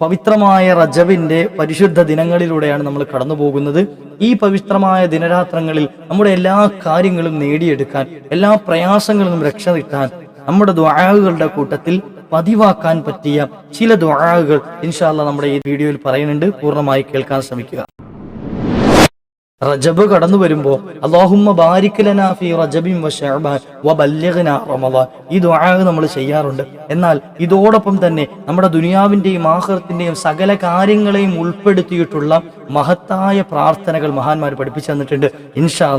പവിത്രമായ റജബിന്റെ പരിശുദ്ധ ദിനങ്ങളിലൂടെയാണ് നമ്മൾ കടന്നു പോകുന്നത് ഈ പവിത്രമായ ദിനരാത്രങ്ങളിൽ നമ്മുടെ എല്ലാ കാര്യങ്ങളും നേടിയെടുക്കാൻ എല്ലാ പ്രയാസങ്ങളും രക്ഷ കിട്ടാൻ നമ്മുടെ ദ്വാരകളുടെ കൂട്ടത്തിൽ പതിവാക്കാൻ പറ്റിയ ചില ദ്വാരകൾ ഇൻഷാല്ല നമ്മുടെ ഈ വീഡിയോയിൽ പറയുന്നുണ്ട്. പൂർണമായി കേൾക്കാൻ ശ്രമിക്കുക. റജബ് കടന്നു വരുമ്പോ അള്ളാഹുമ്മ ബാരിക്കലന റജബിൻ ഈ ദുആ നമ്മൾ ചെയ്യാറുണ്ട്. എന്നാൽ ഇതോടൊപ്പം തന്നെ നമ്മുടെ ദുനിയാവിന്റെയും ആഹൃത്തിന്റെയും സകല കാര്യങ്ങളെയും ഉൾപ്പെടുത്തിയിട്ടുള്ള മഹത്തായ പ്രാർത്ഥനകൾ മഹാന്മാർ പഠിപ്പിച്ചു തന്നിട്ടുണ്ട്. ഇൻഷാ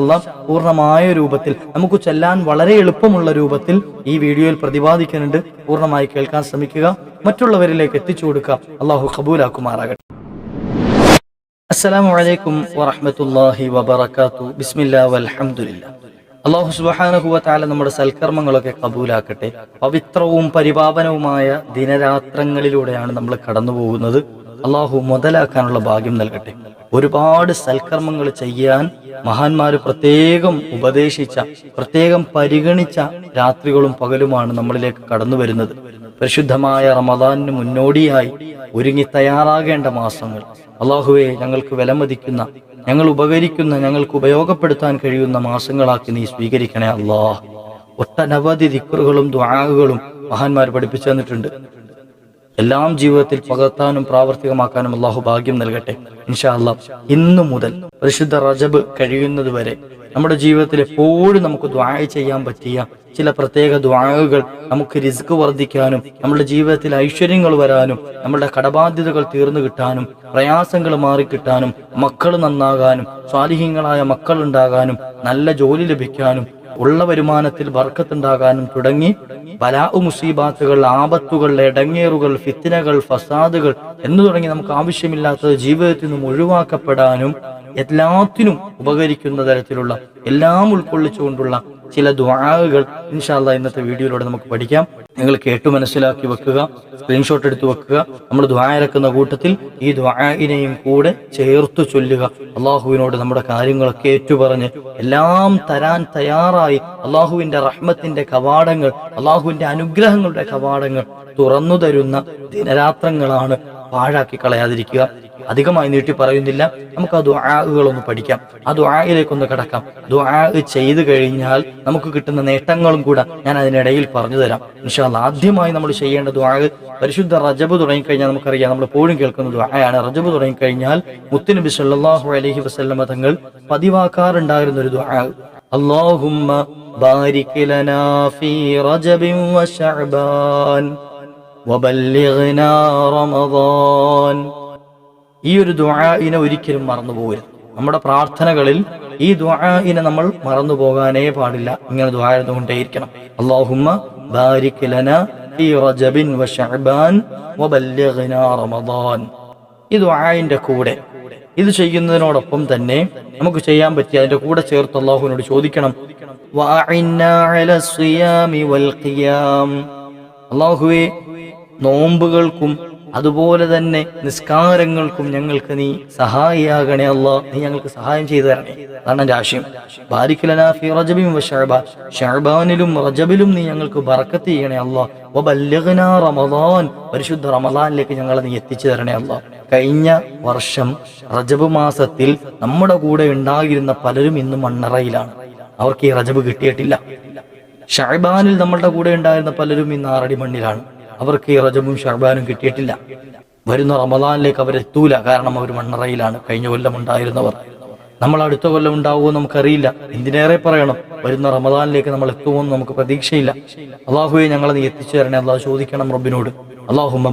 പൂർണമായ രൂപത്തിൽ നമുക്ക് ചെല്ലാൻ വളരെ എളുപ്പമുള്ള രൂപത്തിൽ ഈ വീഡിയോയിൽ പ്രതിപാദിക്കുന്നുണ്ട്. പൂർണമായി കേൾക്കാൻ ശ്രമിക്കുക. മറ്റുള്ളവരിലേക്ക് എത്തിച്ചു കൊടുക്കുക. അള്ളാഹു കബൂലാക്കുമാറാകട്ടെ അസ്സലാമു അലൈക്കും വറഹ്മത്തുള്ളാഹി വബർക്കാത്തു ബിസ്മില്ലാ വൽഹമുല്ല അള്ളാഹു സുബ്ഹാനഹു വതആല നമ്മുടെ സൽക്കർമ്മങ്ങളൊക്കെ കബൂലാക്കട്ടെ. പവിത്രവും പരിപാവനവുമായ ദിനരാത്രങ്ങളിലൂടെയാണ് നമ്മൾ കടന്നു പോകുന്നത് അള്ളാഹു മുതലാക്കാനുള്ള ഭാഗ്യം നൽകട്ടെ. ഒരുപാട് സൽക്കർമ്മങ്ങൾ ചെയ്യാൻ മഹാന്മാര് പ്രത്യേകം ഉപദേശിച്ച പ്രത്യേകം പരിഗണിച്ച രാത്രികളും പകലുമാണ് നമ്മളിലേക്ക് കടന്നു വരുന്നത് പരിശുദ്ധമായ റമദാനിന് മുന്നോടിയായി ഒരുങ്ങി തയ്യാറാകേണ്ട മാസങ്ങൾ. അള്ളാഹുവെ ഞങ്ങൾക്ക് വിലമതിക്കുന്ന ഞങ്ങൾ ഉപകരിക്കുന്ന ഞങ്ങൾക്ക് ഉപയോഗപ്പെടുത്താൻ കഴിയുന്ന മാസങ്ങളാക്കി നീ സ്വീകരിക്കണേ അള്ളാഹ് ഒട്ടനവധി ദിക്കറുകളും ദ്വാഗുകളും മഹാന്മാർ പഠിപ്പിച്ചു തന്നിട്ടുണ്ട്. എല്ലാം ജീവിതത്തിൽ പകർത്താനും പ്രാവർത്തികമാക്കാനും അള്ളാഹു ഭാഗ്യം നൽകട്ടെ. ഇൻഷാ അള്ളാഹ് ഇന്നു മുതൽ പരിശുദ്ധ റജബ് കഴിയുന്നത് വരെ നമ്മുടെ ജീവിതത്തിൽ എപ്പോഴും നമുക്ക് ദ്വായ ചെയ്യാൻ പറ്റിയ ചില പ്രത്യേക ദ്വായകൾ നമുക്ക് റിസ്ക് വർദ്ധിക്കാനും നമ്മുടെ ജീവിതത്തിൽ ഐശ്വര്യങ്ങൾ വരാനും നമ്മുടെ കടബാധ്യതകൾ തീർന്നു കിട്ടാനും പ്രയാസങ്ങൾ മാറിക്കിട്ടാനും മക്കൾ നന്നാകാനും സ്വാലിഹ്യങ്ങളായ മക്കൾ ഉണ്ടാകാനും നല്ല ജോലി ലഭിക്കാനും ഉള്ള വരുമാനത്തിൽ വർക്കത്തുണ്ടാകാനും തുടങ്ങി ബലാഉ മുസീബാത്തുകൾ ആപത്തുകൾ ഇടങ്ങേറുകൾ ഫിത്തിനകൾ ഫസാദുകൾ എന്നു തുടങ്ങി നമുക്ക് ആവശ്യമില്ലാത്തത് ജീവിതത്തിൽ നിന്നും ഒഴിവാക്കപ്പെടാനും എല്ലാത്തിനും ഉപകരിക്കുന്ന തരത്തിലുള്ള എല്ലാം ഉൾക്കൊള്ളിച്ചുകൊണ്ടുള്ള ചില ദ്വാകൾ ഇൻഷാല്ല ഇന്നത്തെ വീഡിയോയിലൂടെ നമുക്ക് പഠിക്കാം. നിങ്ങൾ കേട്ടു മനസ്സിലാക്കി വെക്കുക സ്ക്രീൻഷോട്ട് എടുത്ത് വെക്കുക. നമ്മൾ ദ്വായരക്കുന്ന കൂട്ടത്തിൽ ഈ ദ്വായിനെയും കൂടെ ചേർത്തു ചൊല്ലുക. അള്ളാഹുവിനോട് നമ്മുടെ കാര്യങ്ങളൊക്കെ ഏറ്റുപറഞ്ഞ് എല്ലാം തരാൻ തയ്യാറായി. അള്ളാഹുവിന്റെ റഹ്മത്തിന്റെ കവാടങ്ങൾ അള്ളാഹുവിന്റെ അനുഗ്രഹങ്ങളുടെ കവാടങ്ങൾ തുറന്നു തരുന്ന ദിനരാത്രങ്ങളാണ് പാഴാക്കി കളയാതിരിക്കുക. അധികമായി നീട്ടി പറയുന്നില്ല നമുക്ക് ആ ദ്വാകളൊന്ന് പഠിക്കാം ആ ദ്വായിലേക്കൊന്ന് കിടക്കാം ദ്വാ ചെയ്തു കഴിഞ്ഞാൽ നമുക്ക് കിട്ടുന്ന നേട്ടങ്ങളും കൂടെ ഞാൻ അതിനിടയിൽ പറഞ്ഞു തരാം ഇൻഷാല്ല ആദ്യമായി നമ്മൾ ചെയ്യേണ്ട ദ്വാ പരിശുദ്ധ റജബ് തുടങ്ങിക്കഴിഞ്ഞാൽ നമുക്കറിയാം നമ്മൾ എപ്പോഴും കേൾക്കുന്ന ദ്വായാണ് റജബ് തുടങ്ങിക്കഴിഞ്ഞാൽ മുത്തുനബി സല്ലല്ലാഹു അലൈഹി വസല്ലമ തങ്ങൾ പതിവാക്കാറുണ്ടായിരുന്ന ഒരു ദ്വാ اللهم بارك لنا في رجب وشعبان وبلغنا رمضان ഈ ഒരു ദ്വായിനെ ഒരിക്കലും മറന്നു പോകരുത്. നമ്മുടെ പ്രാർത്ഥനകളിൽ ഈ ദ്വായിനെ നമ്മൾ മറന്നു പോകാനേ പാടില്ല. ഇങ്ങനെ ദ്വായതുകൊണ്ടേയിരിക്കണം അള്ളാഹുമ്മ ബാരിക് ലനാ ഈ റജബിൻ ഈ കൂടെ ഇത് ചെയ്യുന്നതിനോടൊപ്പം തന്നെ നമുക്ക് ചെയ്യാൻ പറ്റിയ അതിന്റെ കൂടെ ചേർത്ത് അള്ളാഹുവിനോട് ചോദിക്കണം. അള്ളാഹുവേ നോമ്പുകൾക്കും അതുപോലെ തന്നെ നിസ്കാരങ്ങൾക്കും ഞങ്ങൾക്ക് നീ സഹായിയാകണേ അല്ല. നീ ഞങ്ങൾക്ക് സഹായം ചെയ്തു തരണേ. അതാണ് എന്റെ ആശയം. ബാരിക്കലനാ ഫി റജബിൻ വ ശഅബാൻ ശഅബാനിലും റജബിലും നീ ഞങ്ങൾക്ക് ബറക്കത്ത് ചെയ്യണേ അല്ലാ. റമദാൻ. പരിശുദ്ധ റമദാനിലേക്ക് ഞങ്ങളെ നീ എത്തിച്ചു തരണേ അല്ല. കഴിഞ്ഞ വർഷം റജബ് മാസത്തിൽ നമ്മുടെ കൂടെ ഉണ്ടായിരുന്ന പലരും ഇന്ന് മണ്ണറയിലാണ്. അവർക്ക് ഈ റജബ് കിട്ടിയിട്ടില്ല. ഷഹബാനിൽ നമ്മളുടെ കൂടെ ഉണ്ടായിരുന്ന പലരും ഇന്ന് ആറടി മണ്ണിലാണ്. അവർക്ക് ഈ റജബും ഷർബാനും കിട്ടിയിട്ടില്ല. വരുന്ന റമദാനിലേക്ക് അവരെത്തൂല കാരണം അവർ മണ്ണറയിലാണ്. കഴിഞ്ഞ കൊല്ലം ഉണ്ടായിരുന്നവർ. നമ്മൾ അടുത്ത കൊല്ലം ഉണ്ടാവുമോ നമുക്കറിയില്ല. എന്തിനേറെ പറയണം. വരുന്ന റമദാനിലേക്ക് നമ്മൾ എത്തുമോന്ന് നമുക്ക് പ്രതീക്ഷയില്ല. അള്ളാഹുവെ ഞങ്ങൾ നീ എത്തിച്ചു തരണേ. അള്ളാഹു ചോദിക്കണം റബ്ബിനോട്. അള്ളാഹുമ്മ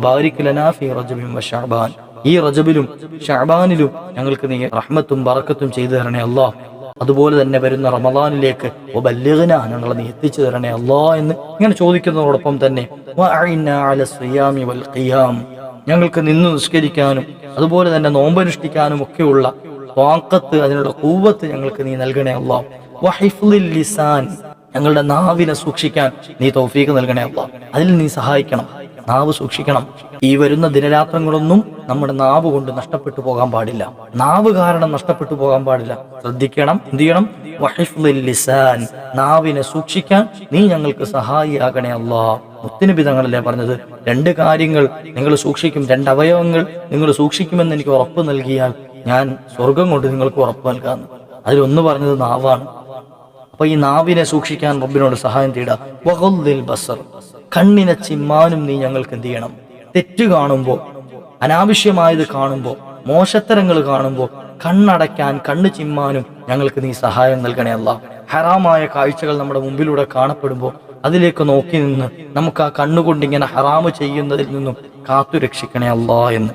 ഈ റജബിലും ഷഅബാനിലും ഞങ്ങൾക്ക് നീ റഹ്മത്തും ബറക്കത്തും ചെയ്തു തരണേ അള്ളാഹ്. അതുപോലെ തന്നെ വരുന്ന റമദാനിലേക്ക് ഞങ്ങളെ നീ എത്തിച്ചു തരണേ അല്ലാ എന്ന് ഇങ്ങനെ ചോദിക്കുന്നതോടൊപ്പം തന്നെ ഞങ്ങൾക്ക് നിന്ന് നിസ്കരിക്കാനും അതുപോലെ തന്നെ നോമ്പനുഷ്ഠിക്കാനും ഒക്കെയുള്ള വാക്കത്ത് അതിനുള്ള കൂവത്ത് ഞങ്ങൾക്ക് നീ നൽകണേ വഹിഫ്ലിൽ ലിസാൻ ഞങ്ങളുടെ നാവിനെ സൂക്ഷിക്കാൻ നീ തൗഫീക്ക് നൽകണേ അല്ലാ. അതിൽ നീ സഹായിക്കണം. നാവ് സൂക്ഷിക്കണം. ഈ വരുന്ന ദിനരാത്രങ്ങളൊന്നും നമ്മുടെ നാവ് കൊണ്ട് നഷ്ടപ്പെട്ടു പോകാൻ പാടില്ല. നാവ് കാരണം നഷ്ടപ്പെട്ടു പോകാൻ പാടില്ല. ശ്രദ്ധിക്കണം. എന്ത് ചെയ്യണം? ലിസാൻ. നാവിനെ സൂക്ഷിക്കാൻ നീ ഞങ്ങൾക്ക് സഹായിയാകണേ അല്ലാ. മുത്തിനബി തങ്ങളല്ലേ പറഞ്ഞത്? രണ്ട് കാര്യങ്ങൾ നിങ്ങൾ സൂക്ഷിക്കും. രണ്ട് അവയവങ്ങൾ നിങ്ങൾ സൂക്ഷിക്കുമെന്ന് എനിക്ക് ഉറപ്പ് നൽകിയാൽ ഞാൻ സ്വർഗം കൊണ്ട് നിങ്ങൾക്ക് ഉറപ്പ് നൽകാമെന്ന് അതിലൊന്ന് പറഞ്ഞത് നാവാണ്. അപ്പൊ ഈ നാവിനെ സൂക്ഷിക്കാൻ റബ്ബിനോട് സഹായം തേടുക. ബസർ. കണ്ണിനെ ചിമ്മാനും നീ ഞങ്ങൾക്ക് എന്ത് ചെയ്യണം? തെറ്റ് കാണുമ്പോൾ അനാവശ്യമായത് കാണുമ്പോൾ മോശത്തരങ്ങൾ കാണുമ്പോൾ കണ്ണടയ്ക്കാൻ കണ്ണ് ചിമ്മാനും ഞങ്ങൾക്ക് നീ സഹായം നൽകണേ അല്ല. ഹറാമായ കാഴ്ചകൾ നമ്മുടെ മുമ്പിലൂടെ കാണപ്പെടുമ്പോൾ അതിലേക്ക് നോക്കി നിന്ന് നമുക്ക് ആ കണ്ണുകൊണ്ട് ഇങ്ങനെ ഹറാമ് ചെയ്യുന്നതിൽ നിന്നും കാത്തു രക്ഷിക്കണേ അല്ല എന്ന്.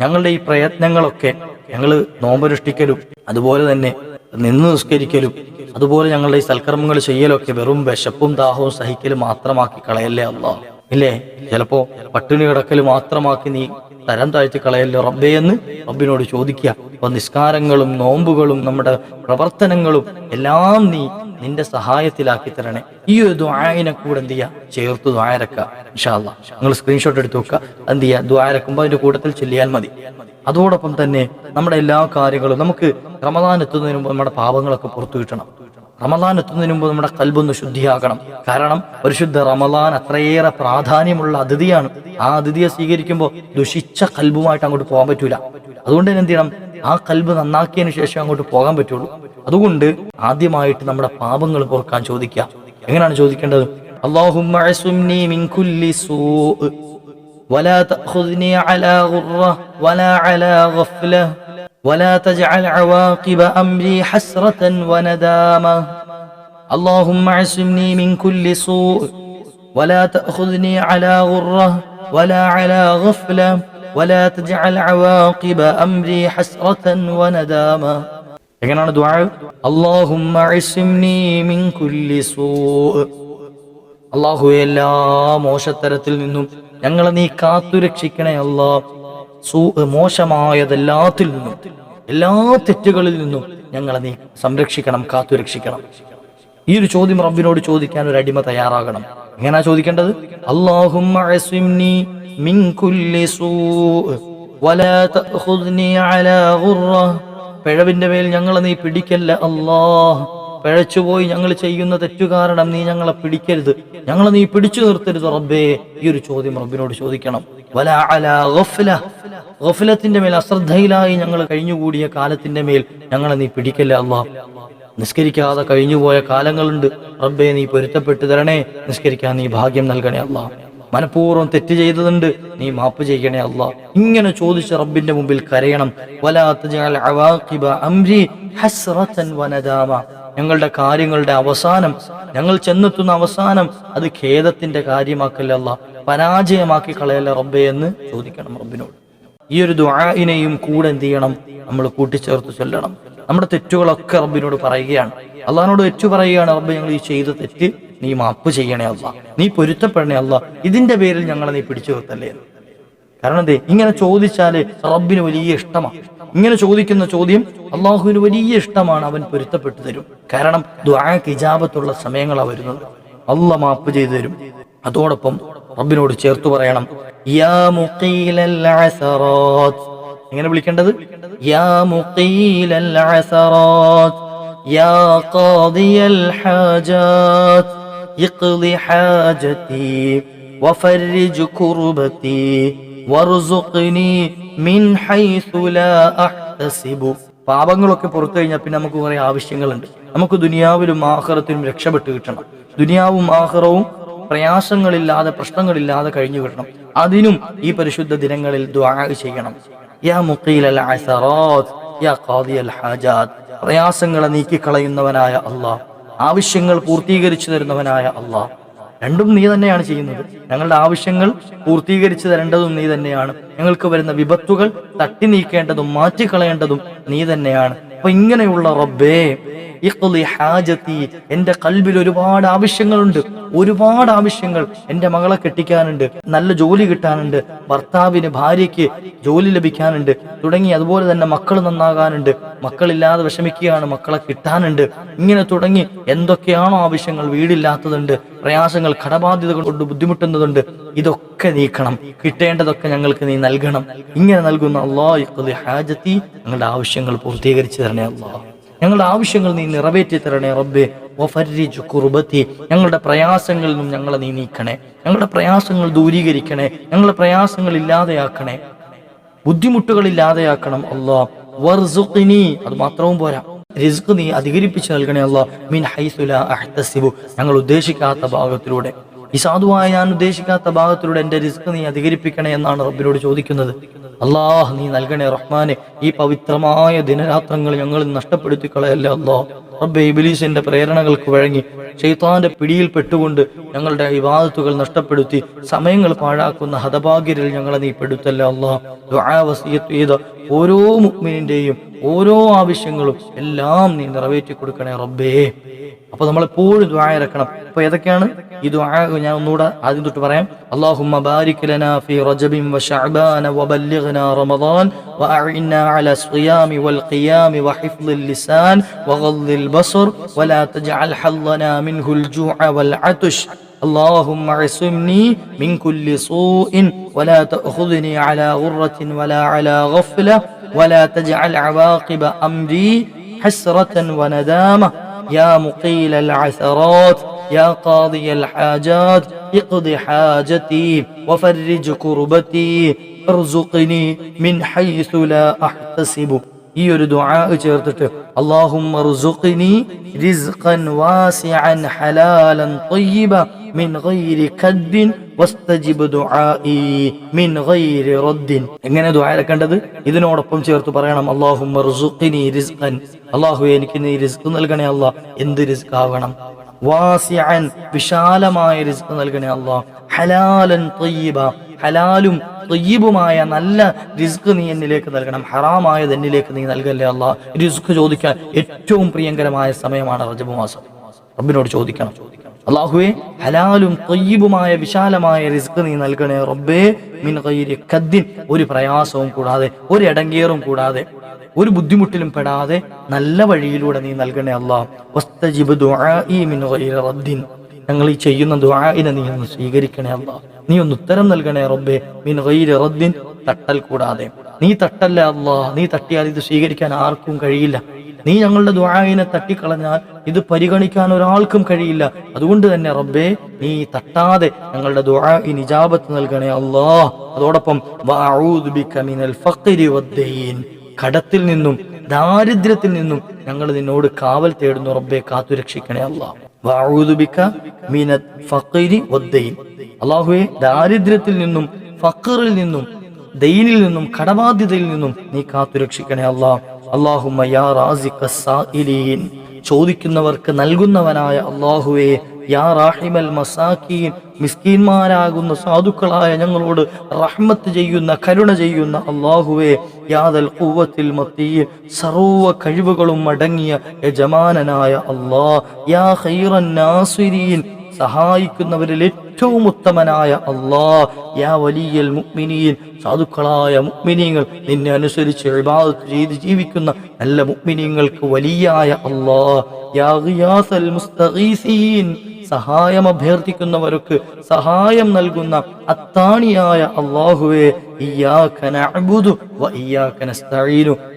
ഞങ്ങളുടെ ഈ പ്രയത്നങ്ങളൊക്കെ ഞങ്ങൾ നോമ്പനുഷ്ഠിക്കലും അതുപോലെ തന്നെ നിന്ന് നിസ്കരിക്കലും അതുപോലെ ഞങ്ങളുടെ ഈ സൽക്കർമ്മങ്ങൾ ചെയ്യലൊക്കെ വെറും വിശപ്പും ദാഹവും സഹിക്കലും മാത്രമാക്കി കളയല്ലേ അല്ല ഇല്ലേ? ചിലപ്പോ പട്ടിണി കിടക്കൽ മാത്രമാക്കി നീ തരം താഴ്ത്തി കളയല്ലോ റബ്ബേ എന്ന് റബ്ബിനോട് ചോദിക്കുക. അപ്പൊ നിസ്കാരങ്ങളും നോമ്പുകളും നമ്മുടെ പ്രവർത്തനങ്ങളും എല്ലാം നീ നിന്റെ സഹായത്തിലാക്കി തരണേ. ഈ ഒരു ദ്വായനെ കൂടെ എന്ത് ചെയ്യുക? ചേർത്ത് ദ്വാരക്ക നിങ്ങൾ സ്ക്രീൻഷോട്ട് എടുത്ത് വെക്കുക എന്ത് ചെയ്യുക? ദ്വാരക്കുമ്പോൾ അതിന്റെ കൂട്ടത്തിൽ ചൊല്ലിയാൽ മതി. അതോടൊപ്പം തന്നെ നമ്മുടെ എല്ലാ കാര്യങ്ങളും നമുക്ക് റമദാൻ എത്തുന്നതിന് മുമ്പ് നമ്മുടെ പാപങ്ങളൊക്കെ പുറത്തു കിട്ടണം. റമദാൻ എത്തുന്നതിന് മുമ്പ് നമ്മുടെ കൽബൊന്ന് ശുദ്ധിയാക്കണം. കാരണം പരിശുദ്ധ റമദാൻ അത്രയേറെ പ്രാധാന്യമുള്ള അതിഥിയാണ്. ആ അതിഥിയെ സ്വീകരിക്കുമ്പോൾ ദുഷിച്ച കൽബുമായിട്ട് അങ്ങോട്ട് പോകാൻ പറ്റൂല. അതുകൊണ്ട് തന്നെ എന്ത് ചെയ്യണം? ആ കൽബ് നന്നാക്കിയതിനു ശേഷം അങ്ങോട്ട് പോകാൻ പറ്റുള്ളൂ. അതുകൊണ്ട് ആദ്യമായിട്ട് നമ്മുടെ പാപങ്ങൾ പുറക്കാൻ ചോദിക്കുക. എങ്ങനെയാണ് ചോദിക്കേണ്ടത്? അള്ളാഹു ولا تأخذني على غرة ولا على غفلة ولا تجعل عواقب أمري حسرة وندامة اللهم عصمني من كل سوء ولا تأخذني على غرة ولا على غفلة ولا تجعل عواقب أمري حسرة وندامة എങ്ങനെയാണ് ദുആ اللهم عصمني من كل سوء അള്ളാഹുവെ എല്ലാ മോശത്തരത്തിൽ നിന്നും ഞങ്ങളെ നീ കാത്തുരക്ഷിക്കണേ അല്ല. സൂ മോശമായതെല്ലാത്തിൽ നിന്നും എല്ലാ തെറ്റുകളിൽ നിന്നും ഞങ്ങളെ നീ സംരക്ഷിക്കണം കാത്തുരക്ഷിക്കണം. ഈ ഒരു ചോദ്യം റബ്ബിനോട് ചോദിക്കാൻ ഒരു അടിമ തയ്യാറാകണം. എങ്ങനെയാ ചോദിക്കേണ്ടത്? ഗുർറ. പിഴവിന്റെ മേൽ ഞങ്ങളെ നീ പിടിക്കല്ല അല്ലാഹ്. പിഴച്ചുപോയി ഞങ്ങൾ ചെയ്യുന്ന തെറ്റു കാരണം നീ ഞങ്ങളെ പിടിക്കരുത്. ഞങ്ങളെ നീ പിടിച്ചു നിർത്തരുത് റബ്ബേ. ഈ ഒരു ചോദ്യം റബ്ബിനോട് ചോദിക്കണം. ഗഫലത്തിന്റെ മേൽ അശ്രദ്ധയിലായി ഞങ്ങൾ കഴിഞ്ഞുകൂടിയ കാലത്തിന്റെ മേൽ ഞങ്ങളെ നീ പിടിക്കല്ല അള്ളാഹ് നിസ്കരിക്കാതെ കഴിഞ്ഞുപോയ കാലങ്ങളുണ്ട്. റബ്ബേ നീ പൊരുത്തപ്പെട്ടു തരണേ. നിസ്കരിക്കാൻ നീ ഭാഗ്യം നൽകണേ അല്ലാ മനഃപൂർവം തെറ്റ് ചെയ്തതുണ്ട്. നീ മാപ്പ് ചെയ്യണേ അല്ല ഇങ്ങനെ ചോദിച്ച് റബ്ബിന്റെ മുമ്പിൽ കരയണം. വലാ തജഅൽ അവാഖിബ അംരി വനദാമ. ഞങ്ങളുടെ കാര്യങ്ങളുടെ അവസാനം ഞങ്ങൾ ചെന്നെത്തുന്ന അവസാനം അത് ഖേദത്തിന്റെ കാര്യമാക്കല്ല പരാജയമാക്കി കളയല്ല റബ്ബെ എന്ന് ചോദിക്കണം റബ്ബിനോട്. ഈ ഒരു ദുആഇനെയും കൂടെ എന്ത് ചെയ്യണം? നമ്മൾ കൂട്ടിച്ചേർത്ത് ചൊല്ലണം. നമ്മുടെ തെറ്റുകളൊക്കെ റബ്ബിനോട് പറയുകയാണ്. അള്ളഹാനോട് തെറ്റു പറയുകയാണ് റബ്ബ് ഞങ്ങൾ ഈ ചെയ്ത തെറ്റ് നീ മാപ്പ് ചെയ്യണേ അല്ല. നീ പൊരുത്തപ്പെടണേ അല്ല. ഇതിന്റെ പേരിൽ ഞങ്ങളെ നീ പിടിച്ചു നിർത്തല്ലേ. കാരണം എന്തേ? ഇങ്ങനെ ചോദിച്ചാൽ റബ്ബിന് വലിയ ഇഷ്ടമാണ് ഇങ്ങനെ ചോദിക്കുന്ന ചോദ്യം അള്ളാഹുവിന് വലിയ ഇഷ്ടമാണ് അവൻ പൊരുത്തപ്പെട്ടു തരും. കാരണം ദ്വാക്ക് സമയങ്ങളാണ് വരുന്നത്. അള്ള മാപ്പ് ചെയ്തു തരും. അതോടൊപ്പം റബ്ബിനോട് ചേർത്തു പറയണം. യാ എങ്ങനെ വിളിക്കേണ്ടത്? യാ യാ ഹാജതി. കുർബതി. പാപങ്ങളൊക്കെ പുറത്തു കഴിഞ്ഞാൽ പിന്നെ നമുക്ക് കുറെ ആവശ്യങ്ങളുണ്ട്. നമുക്ക് ദുനിയാവിലും ആഹാരത്തിലും രക്ഷപ്പെട്ട് കിട്ടണം. ദുനിയാവും ആഹാരവും പ്രയാസങ്ങളില്ലാതെ പ്രശ്നങ്ങളില്ലാതെ കഴിഞ്ഞു കിട്ടണം. അതിനും ഈ പരിശുദ്ധ ദിനങ്ങളിൽ ദ്വാഗ് ചെയ്യണം. യാ മുഖീൽ യാ ഖാദി അൽ ഹാജാദ് പ്രയാസങ്ങളെ നീക്കിക്കളയുന്നവനായ അള്ളാഹ്. ആവശ്യങ്ങൾ പൂർത്തീകരിച്ചു തരുന്നവനായ അള്ളാഹ്. രണ്ടും നീ തന്നെയാണ് ചെയ്യുന്നത്. ഞങ്ങളുടെ ആവശ്യങ്ങൾ പൂർത്തീകരിച്ചു തരേണ്ടതും നീ തന്നെയാണ്. ഞങ്ങൾക്ക് വരുന്ന വിപത്തുകൾ തട്ടി നീക്കേണ്ടതും മാറ്റിക്കളയേണ്ടതും നീ തന്നെയാണ്. അപ്പൊ ഇങ്ങനെയുള്ള റബ്ബേ എന്റെ കൽബിൽ ഒരുപാട് ആവശ്യങ്ങളുണ്ട്. ഒരുപാട് ആവശ്യങ്ങൾ എന്റെ മകളെ കെട്ടിക്കാനുണ്ട്. നല്ല ജോലി കിട്ടാനുണ്ട്. ഭർത്താവിന് ഭാര്യയ്ക്ക് ജോലി ലഭിക്കാനുണ്ട്. തുടങ്ങി അതുപോലെ തന്നെ മക്കൾ നന്നാകാനുണ്ട്. മക്കളില്ലാതെ വിഷമിക്കുകയാണ്. മക്കളെ കിട്ടാനുണ്ട്. ഇങ്ങനെ തുടങ്ങി എന്തൊക്കെയാണോ ആവശ്യങ്ങൾ വീടില്ലാത്തതുണ്ട്. പ്രയാസങ്ങൾ കടബാധ്യതകൾ കൊണ്ട് ബുദ്ധിമുട്ടുന്നതുണ്ട്. ഇതൊക്കെ നീക്കണം. കിട്ടേണ്ടതൊക്കെ ഞങ്ങൾക്ക് നീ നൽകണം. ഇങ്ങനെ നൽകുന്ന അള്ളാഹ് ഹാജത്തി ഞങ്ങളുടെ ആവശ്യങ്ങൾ പൂർത്തീകരിച്ചു തരണേ അള്ളാഹ്. ഞങ്ങളുടെ ആവശ്യങ്ങൾ നീ നിറവേറ്റി തരണേ റബ്ബെ വഫരിജു ഞങ്ങളുടെ പ്രയാസങ്ങളിൽ നിന്നും ഞങ്ങളെ നീ നീക്കണേ. ഞങ്ങളുടെ പ്രയാസങ്ങൾ ദൂരീകരിക്കണേ. ഞങ്ങളുടെ പ്രയാസങ്ങൾ ഇല്ലാതെയാക്കണേ. ബുദ്ധിമുട്ടുകൾ ഇല്ലാതെയാക്കണം അള്ളാ. വർസുഖിനി. അത് മാത്രവും പോരാ. റിസ്ക് നീ അധികരിപ്പിച്ച് നൽകണേ അല്ലാ മീൻ ഹൈസുല അഹ്തസിബു. ഞങ്ങൾ ഉദ്ദേശിക്കാത്ത ഭാഗത്തിലൂടെ. ഈ സാധുവായ ഞാൻ ഉദ്ദേശിക്കാത്ത ഭാഗത്തിലൂടെ എന്റെ റിസ്ക് നീ അധികരിപ്പിക്കണേ എന്നാണ് റബ്ബിനോട് ചോദിക്കുന്നത്. അള്ളാഹ് നീ നൽകണേ റഹ്മാനെ. ഈ പവിത്രമായ ദിനരാത്രങ്ങൾ ഞങ്ങൾ നഷ്ടപ്പെടുത്തി കളയല്ല അള്ളാഹ് റബ്ബെ ഇബിലീസിന്റെ പ്രേരണകൾക്ക് വഴങ്ങി ഷെയ്ത്താന്റെ പിടിയിൽ പെട്ടുകൊണ്ട് ഞങ്ങളുടെ വിവാദത്തുകൾ നഷ്ടപ്പെടുത്തി സമയങ്ങൾ പാഴാക്കുന്ന ഹതഭാഗ്യരിൽ ഞങ്ങളെ നീ പെടുത്തല്ല അള്ളാഹ് ചെയ്ത ഓരോ മുക്മിനിന്റെയും ഓരോ ആവശ്യങ്ങളും എല്ലാം നീ നിറവേറ്റി കൊടുക്കണേ റബ്ബേ. അപ്പൊ നമ്മൾ എപ്പോഴും ദ്വാ ഇറക്കണം അപ്പൊ ഏതൊക്കെയാണ് ഈ ദ്വാ ഞാൻ ഒന്നുകൂടെ ആദ്യം തൊട്ട് പറയാം അല്ലാഹുമ്മ ബാരിക് ലനാ ഫീ റജബിൻ വശഅബാന വബല്ലിഗ്നാ റമളാൻ വഅഇന്നാ അലാ الصيام والقيام وحفظ اللسان وغض البصر ولا تجعل حظنا منه الجوع والعطش اللهم عصمني من كل سوء ولا تأخذني على غرة ولا على غفلة ولا تجعل عواقب أمري حسرة وندامة يا مقيل العثرات يا قاضي الحاجات اقض حاجتي وفرج كربتي ارزقني من حيث لا أحتسب. ഈ ഒരു ദുആ ചേർത്തിട്ട് അല്ലാഹുമ്മ റുസുഖ്നി റിസ്ഖൻ വാസിഅൻ ഹലാലൻ ത്വയ്യിബ മിൻ ഗൈരി കദ്ദിൻ വസ്തജിബ് ദുആഇ മിൻ ഗൈരി റദ്ദിൻ. എങ്ങനെ ദുആ ഇറക്കേണ്ടത്? ഇതിനോടൊപ്പം ചേർത്ത് പറയണം അല്ലാഹുമ്മ റുസുഖ്നി റിസ്ഖൻ. അല്ലാഹുവേ എനിക്ക് നീ റിസ്ക് നൽകണേ അല്ലാ. എന്ത് റിസ്ക് ആവണം വാസിഅൻ വിശാലമായ റിസ്ക് നൽകണേ അല്ലാ. ഹലാലൻ ത്വയ്യിബ ഹലാലും ത്വയ്യിബുമായ നല്ല റിസ്ക് നീ എന്നിലേക്ക് നൽകണം. ഹറാമായത് എന്നിലേക്ക് നീ നൽകല്ലേ അല്ല റിസ്ക് ചോദിക്കാൻ ഏറ്റവും പ്രിയങ്കരമായ സമയമാണ് റജബ് മാസം. റബ്ബിനോട് ചോദിക്കണം. അള്ളാഹുവെ ഹലാലും തയ്യീബുമായ വിശാലമായ റിസ്ക് നീ നൽകണേ റബ്ബേ. മിൻ കദ്ദിൻ ഒരു പ്രയാസവും കൂടാതെ ഒരു ഇടങ്ങേറും കൂടാതെ ഒരു ബുദ്ധിമുട്ടിലും പെടാതെ നല്ല വഴിയിലൂടെ നീ നൽകണേ അള്ളാഹ് ഞങ്ങൾ ഈ ചെയ്യുന്ന ദുആഇനെ നീ ഒന്ന് സ്വീകരിക്കണേ അല്ല. നീ ഒന്ന് ഉത്തരം നൽകണേ റബ്ബേ. മിൻ റദ്ദിൻ തട്ടൽ കൂടാതെ. നീ തട്ടല്ല അല്ല. നീ തട്ടിയാൽ ഇത് സ്വീകരിക്കാൻ ആർക്കും കഴിയില്ല. നീ ഞങ്ങളുടെ ദുആഇനെ തട്ടിക്കളഞ്ഞാൽ ഇത് പരിഗണിക്കാൻ ഒരാൾക്കും കഴിയില്ല. അതുകൊണ്ട് തന്നെ റബ്ബേ നീ തട്ടാതെ ഞങ്ങളുടെ ദുആഇന് നിജാബത്ത് നൽകണേ അല്ലാ. അതോടൊപ്പം കടത്തിൽ നിന്നും ദാരിദ്ര്യത്തിൽ നിന്നും ഞങ്ങൾ നിന്നോട് കാവൽ തേടുന്നു റബ്ബെ. കാത്തുരക്ഷിക്കണേ അല്ലാ. അല്ലാഹുവേ ദാരിദ്ര്യത്തിൽ നിന്നും ഫക്കറിൽ നിന്നും ദൈനിൽ നിന്നും കടബാധ്യതയിൽ നിന്നും നീ കാത്തുരക്ഷിക്കണേ റാസിഖ സായിലീൻ ചോദിക്കുന്നവർക്ക് നൽകുന്നവനായ അള്ളാഹുവേ യാ റാഹിമൽ മസാക്കീൻ മിസ്കീന്മാരാകുന്ന സാധുക്കളായ ഞങ്ങളോട് റഹ്മത്ത് ചെയ്യുന്ന കരുണ ചെയ്യുന്ന അള്ളാഹുവേ യാതൽ കൂവത്തിൽ മത്തിയിൽ സർവ കഴിവുകളും അടങ്ങിയ യജമാനനായ അള്ളാ യാ നാസിരീൻ സഹായിക്കുന്നവരിൽ ഏറ്റവും ഉത്തമനായ അള്ളാ യാ വലിയൽ മുക്മിനീൻ സാധുക്കളായ മുക്മിനീങ്ങൾ നിന്നെ അനുസരിച്ച് ഇബാദത്ത് ചെയ്ത് ജീവിക്കുന്ന നല്ല മുക്മിനീങ്ങൾക്ക് വലിയായ അള്ളാ യാ ഗിയാസൽ മുസ്തഗീസീൻ സഹായം അഭ്യർത്ഥിക്കുന്നവർക്ക് സഹായം നൽകുന്ന അത്താണിയായ അള്ളാഹുവേ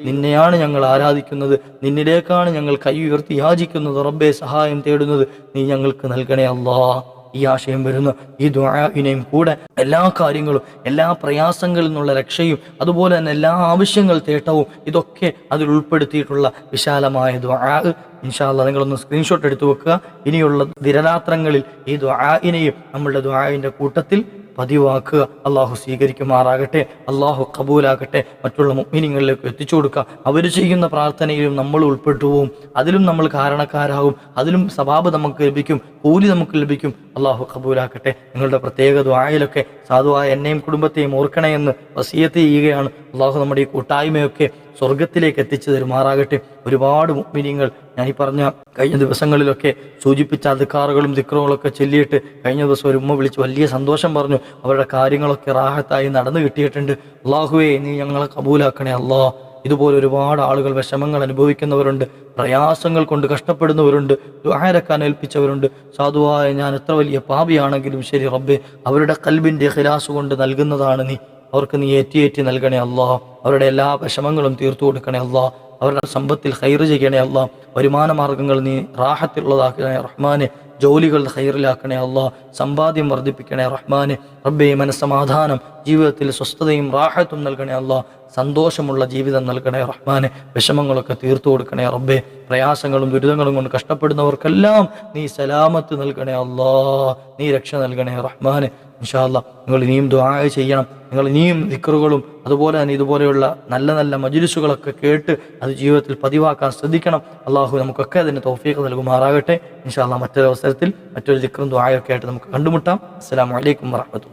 നിന്നെയാണ് ഞങ്ങൾ ആരാധിക്കുന്നത്. നിന്നിലേക്കാണ് ഞങ്ങൾ കൈ ഉയർത്തി യാചിക്കുന്നത്. റബ്ബെ സഹായം തേടുന്നത് നീ ഞങ്ങൾക്ക് നൽകണേ അല്ലാ ഈ ആശയം വരുന്നു. ഈ ദ്വാഇനെയും കൂടെ എല്ലാ കാര്യങ്ങളും എല്ലാ പ്രയാസങ്ങളിൽ നിന്നുള്ള രക്ഷയും അതുപോലെ തന്നെ എല്ലാ ആവശ്യങ്ങൾ തേട്ടവും ഇതൊക്കെ അതിൽ ഉൾപ്പെടുത്തിയിട്ടുള്ള വിശാലമായ ദ്വാ ഇൻഷാല്ല നിങ്ങളൊന്ന് സ്ക്രീൻഷോട്ട് എടുത്തു വെക്കുക. ഇനിയുള്ള ദിനരാത്രങ്ങളിൽ ഈ ദ്വാഇനെയും നമ്മളുടെ ദുആയിന്റെ കൂട്ടത്തിൽ പതിവാക്കുക. അള്ളാഹു സ്വീകരിക്കുമാറാകട്ടെ അള്ളാഹു കബൂലാകട്ടെ മറ്റുള്ള മുഗ്മിനിങ്ങളിലേക്ക് എത്തിച്ചു കൊടുക്കുക. അവർ ചെയ്യുന്ന പ്രാർത്ഥനയിലും നമ്മൾ ഉൾപ്പെട്ടു പോവും. അതിലും നമ്മൾ കാരണക്കാരാകും. അതിലും സബാബ് നമുക്ക് ലഭിക്കും. കൂലി നമുക്ക് ലഭിക്കും. അള്ളാഹു കബൂലാക്കട്ടെ. നിങ്ങളുടെ പ്രത്യേക ദ്വായയിലൊക്കെ സാധുവായ എന്നെയും കുടുംബത്തെയും ഓർക്കണേ എന്ന് വസീയത്ത് ചെയ്യുകയാണ്. അള്ളാഹു നമ്മുടെ ഈ കൂട്ടായ്മയൊക്കെ സ്വർഗത്തിലേക്ക് എത്തിച്ചു തരുമാറാകട്ടെ ഒരുപാട് മിനിങ്ങൾ ഞാൻ ഈ പറഞ്ഞ കഴിഞ്ഞ ദിവസങ്ങളിലൊക്കെ സൂചിപ്പിച്ച അധികാറുകളും ദിക്റുകളൊക്കെ ചൊല്ലിയിട്ട് കഴിഞ്ഞ ദിവസം ഒരു ഉമ്മ വിളിച്ച് വലിയ സന്തോഷം പറഞ്ഞു. അവരുടെ കാര്യങ്ങളൊക്കെ റാഹത്തായി നടന്നു കിട്ടിയിട്ടുണ്ട്. അള്ളാഹുവേ നീ ഞങ്ങളെ കബൂലാക്കണേ അള്ളാഹ് ഇതുപോലെ ഒരുപാട് ആളുകൾ വിഷമങ്ങൾ അനുഭവിക്കുന്നവരുണ്ട് പ്രയാസങ്ങൾ കൊണ്ട് കഷ്ടപ്പെടുന്നവരുണ്ട് ദുഹാരക്കാൻ ഏൽപ്പിച്ചവരുണ്ട് സാധുവായ ഞാൻ എത്ര വലിയ പാപിയാണെങ്കിലും ശരി റബ്ബെ അവരുടെ കൽബിന്റെ ഖിലാസ് കൊണ്ട് നൽകുന്നതാണ് നീ. അവർക്ക് നീ ഏറ്റിയേറ്റി നൽകണേ അള്ളാഹ് അവരുടെ എല്ലാ വിഷമങ്ങളും തീർത്തു കൊടുക്കണേ അള്ളാഹ് അവരുടെ സമ്പത്തിൽ ഹൈർ ചെയ്യണേ അല്ല. വരുമാന മാർഗങ്ങൾ നീ റാഹത്തിലുള്ളതാക്കണേ റഹ്മാനെ. ജോലികൾ ഹൈറിലാക്കണേ അല്ല. സമ്പാദ്യം വർദ്ധിപ്പിക്കണേ റഹ്മാനെ. റബ്ബെ മനസ്സമാധാനം ജീവിതത്തിൽ സ്വസ്ഥതയും റാഹത്തും നൽകണേ അല്ല. സന്തോഷമുള്ള ജീവിതം നൽകണേ റഹ്മാനെ. വിഷമങ്ങളൊക്കെ തീർത്തു കൊടുക്കണേ റബ്ബെ. പ്രയാസങ്ങളും ദുരിതങ്ങളും കൊണ്ട് കഷ്ടപ്പെടുന്നവർക്കെല്ലാം നീ സലാമത്ത് നൽകണേ അല്ലാ. നീ രക്ഷ നൽകണേ റഹ്മാനെ. ഇൻഷാല്ല നിങ്ങൾ ഇനിയും ദുആ ചെയ്യണം. നിങ്ങൾ ഇനിയും ദിക്കറുകളും അതുപോലെ തന്നെ ഇതുപോലെയുള്ള നല്ല നല്ല മജുലിസുകളൊക്കെ കേട്ട് അത് ജീവിതത്തിൽ പതിവാക്കാൻ ശ്രദ്ധിക്കണം. അള്ളാഹു നമുക്കൊക്കെ അതിന് തോഫീക്ക് നൽകുമാറാകട്ടെ. ഇൻഷാല്ല മറ്റൊരു അവസരത്തിൽ മറ്റൊരു ദിക്കറും ദുആയൊക്കെ ആയിട്ട് നമുക്ക് കണ്ടുമുട്ടാം. അസ്സാം വലൈക്കും വറഹ്മത്തുള്ളാഹി